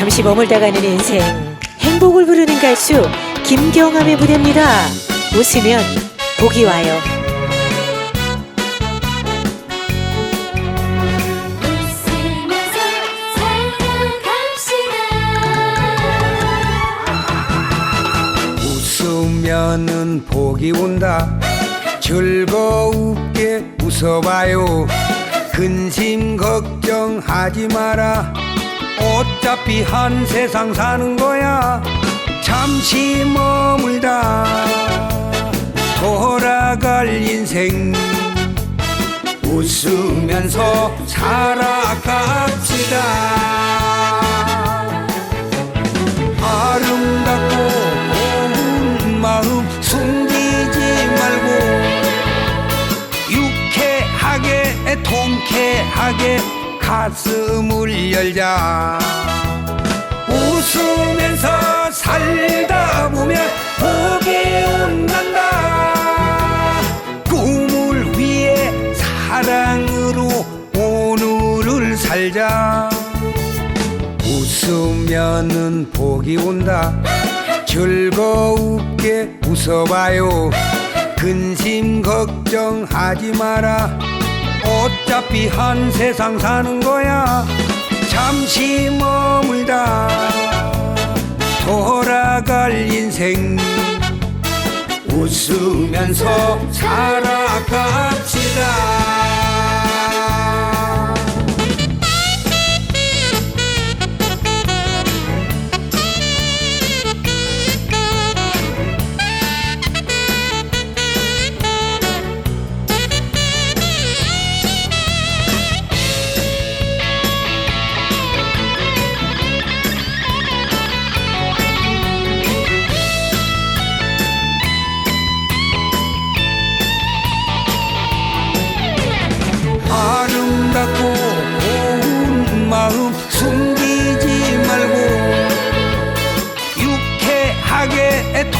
잠시 머물다 가는 인생 행복을 부르는 가수 김경암의 무대입니다. 웃으면 복이 와요. 웃으면서 살아갑시다 웃으면은 복이 온다 즐거웁게 웃어봐요 근심 걱정하지 마라 어차피 한 세상 사는 거야. 잠시 머물다 돌아갈 인생. 웃으면서 살아갑시다. 아름답고 고운 마음 숨기지 말고 유쾌하게 통쾌하게 가슴을 열자. 웃으면서 살다 보면 복이 온단다. 꿈을 위해 사랑으로 오늘을 살자. 웃으면은 복이 온다. 즐거웁게 웃어봐요. 근심 걱정하지 마라 어차피 한 세상 사는 거야. 잠시 머물다 돌아갈 인생. 웃으면서 살아갑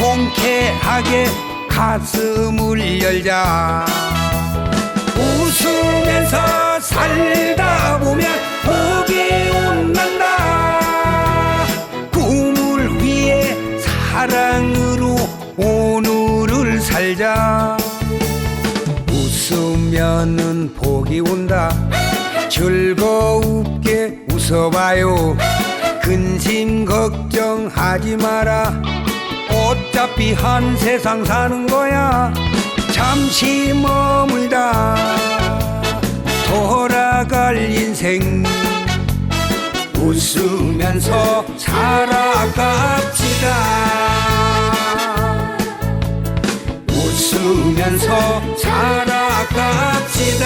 통쾌하게 가슴을 열자. 웃으면서 살다 보면 복이 온단다. 꿈을 위해 사랑으로 오늘을 살자. 웃으면은 복이 온다. 즐거웁게 웃어봐요. 근심 걱정하지 마라 어차피 한 세상 사는 거야. 잠시 머물다 돌아갈 인생. 웃으면서 살아갑시다. 웃으면서 살아갑시다.